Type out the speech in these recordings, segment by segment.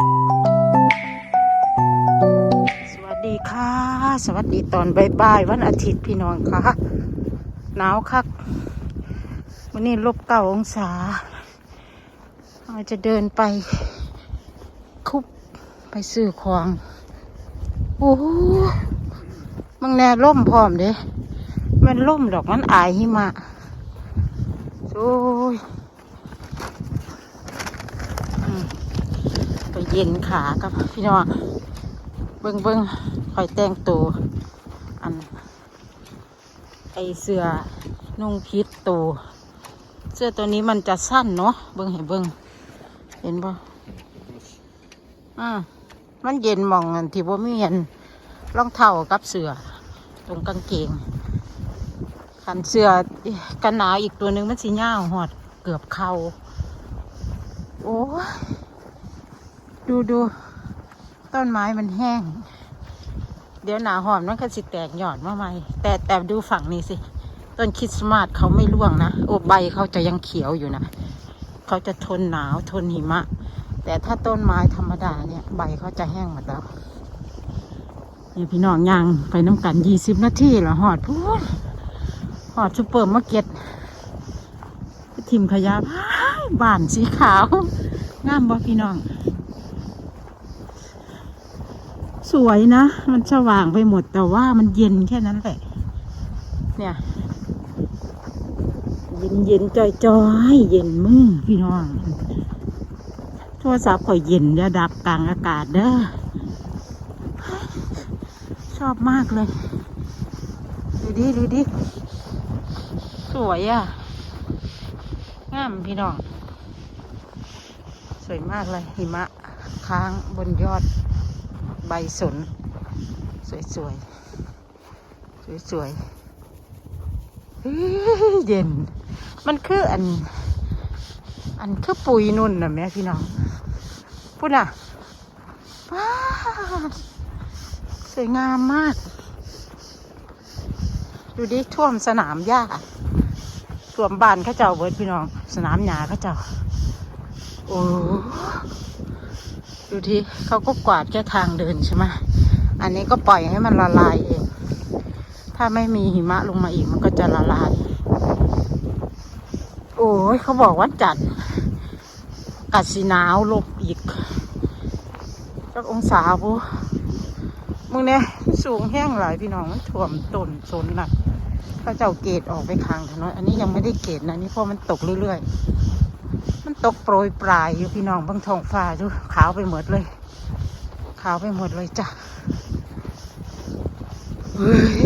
สวัสดีค่ะ สวัสดีตอนบ่ายๆวันอาทิตย์พี่น้องค่ะหนาวคักวันนี้ลบเก้าองศาเราจะเดินไปคุบไปซื้อของโอ้มังแน่ล่มพร้อมเด้มันล่มดอกมันอายหิมะโอ้ยอืมไป เย็นขากับพี่น้องเบิ้งเบิ้งคอยแต่งตัวอัน ไอเสื้อนุ่งพิษตัวเสื้อตัวนี้มันจะสั้นเนาะเบิ้งให้เบิ้งเห็นปะอ่ามันเย็นมองอันที่ว่ามีเห็นรองเท้ากับเสื้อตรงกางเกงขันเสื้อกันหนาวอีกตัวหนึ่งมันสีหน้าหอดเกือบเข่าโอ้ ดูดูต้นไม้มันแห้ง เดี๋ยวหนาหอมมันก็สิแตกหยอดมาใหม่แต่แต่ดูฝั่งนี้สิ ต้นคริสต์มาสเขาไม่ร่วงนะ โอ้ใบเขาจะยังเขียวอยู่นะ เขาจะทนหนาวทนหิมะ แต่ถ้าต้นไม้ธรรมดาเนี่ยใบเขาจะแห้งหมดแล้วนี่พี่น้องย่างไปน้ำกันยี่สิบนาทีแล้วหอดพูดหอดซูเปอร์มาร์เก็ตทิมขยะบ้านสีขาวงามบ่พี่น้อง สวยนะ มันสว่างไปหมดแต่ว่ามันเย็นแค่นั้นแหละ เนี่ย เย็นเย็นจอยจอยเย็นมึงพี่น้องโทรศัพท์ข่อยเย็นระดับกลางอากาศเด้อชอบมากเลย ดูดิดูดิ สวยอะ งามพี่น้อง สวยมากเลยหิมะค้างบนยอด ใบสน สวยสวยสวยสวยๆเย็น มันคืออัน อันคือปุ๋ยนุ่นนะแม่พี่น้องพูดน่ะว้าสวยงามมาก ดูดิท่วมสนามหญ้าท่วมบ้านข้าเจ้าเบิร์ดพี่น้อง สนามหญ้าข้าเจ้า โอ้ ดูที่เขาก็กวาดแค่ทางเดินใช่ไหมอันนี้ก็ปล่อยให้มันละลายเอง ถ้าไม่มีหิมะลงมาอีกมันก็จะละลาย โอ้ยเขาบอกวันจันทร์กัดสีหนาวลบอีกจักองศาบุมึงเนี่ยสูงแห้งหลายพี่น้องมันท่วมต้นสนน่ะเขาเจ้าเกตออกไปทางถนนอันนี้ยังไม่ได้เกตนะนี่เพราะมันตกเรื่อยๆ ตกโปรยปลายอยู่พี่น้องบางท้องฟ้าดูขาวไปหมดเลย ขาวไปหมดเลยจ้ะเฮ้ย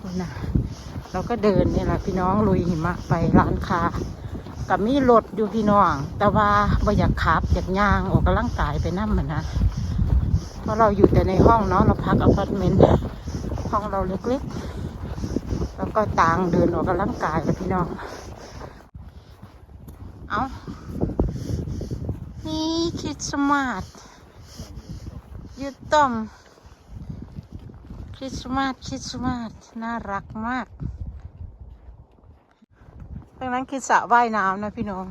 คุณนะเราก็เดินนี่แหละพี่น้องลุยหิมะไปร้านค้ากับมีรถอยู่พี่น้อง แต่ว่าบ่อยากขับอยากย่างออกกำลังกายไปนั่นมันนะเพราะเราอยู่แต่ในห้องเนาะเราพักอพาร์ตเมนต์ห้องเราเล็กๆ แล้วก็ต่างเดินออกกำลังกายกับพี่น้อง เอานี่คริสต์มาสยูต้อมคริสต์มาสคริสต์มาสน่ารักมากตรงนั้นคือสระว่ายน้ำนะพี่น้อง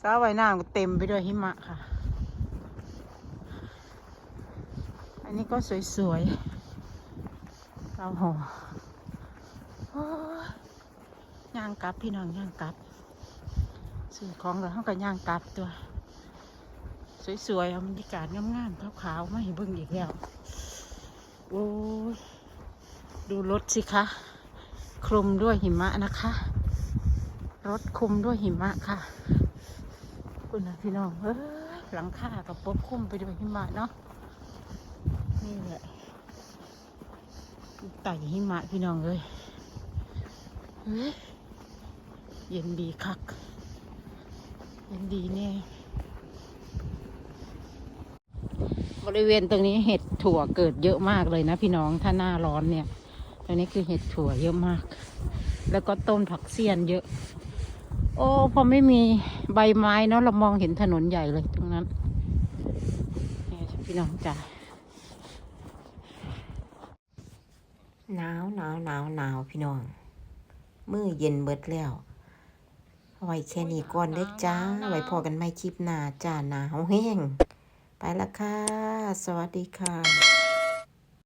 สระว่ายน้ำก็เต็มไปด้วยหิมะค่ะ อันนี้ก็สวยๆเราหอโอ้ยย่างกลับพี่น้องย่างกลับ ซื้อของแล้วเขาก็ย่างกลับตัว สวยๆเอาบรรยากาศงามๆขาวๆไมาให้เบิ่งอีกแล้ว โอ้ยดูรถสิคะ คลุมด้วยหิมะนะคะ รถคลุมด้วยหิมะค่ะ คุณนะพี่น้องเอ้ยหลังคากับปกคลุมไปด้วยหิมะเนาะนี่แหละไต่หิมะพี่น้องเลยเย็นดีคัก ย็นดีแน่บริเวณตรงนี้เห็ดถั่วเกิดเยอะมากเลยนะพี่น้องถ้าหน้าร้อนเนี่ยตรงนี้คือเห็ดถั่วเยอะมาก แล้วก็ต้นผักเสียนเยอะ โอ้พอไม่มีใบไม้เนาะเรามองเห็นถนนใหญ่เลยตรงนั้นนี่พี่น้องจ้าหนาวหนาวหนาวหนาวพี่น้อง มือเย็นเบิดแล้ว เพไว้แค่นี้ก่อนเด้อจ้า ไว้พอกันไม่คลิปหน้าจ้าหนาวแห้ง ไปละค่ะ สวัสดีค่ะ